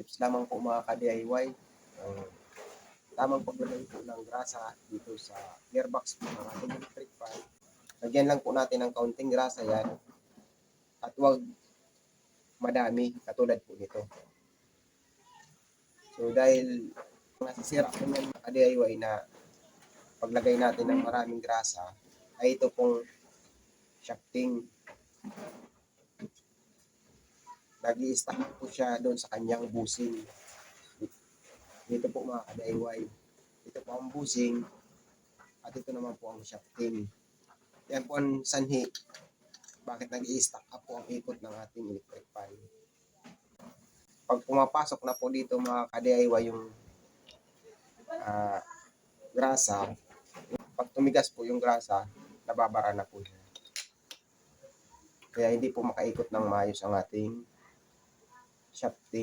tips lamang po mga ka-DIY. Ang tamang paglagay po ng grasa dito sa gearbox po ng ating electric fan. Lagyan lang po natin ng kaunting grasa yan. At huwag madami katulad po nito. So dahil nasisira po ng mga DIY na paglagay natin ng maraming grasa ay ito pong shafting. Nag stack po siya doon sa kanyang busing. Dito po mga ka-DIY. Ito po ang busing at ito naman po ang shafting. Yan po ang sanhi bakit nag stack up po ang ikot ng ating electric fan. Pag pumapasok na po dito mga ka-DIY yung ah, grasa, pag tumigas po yung grasa, nababara na po siya. Kaya hindi po makaikot ng maayos ang ating shafting.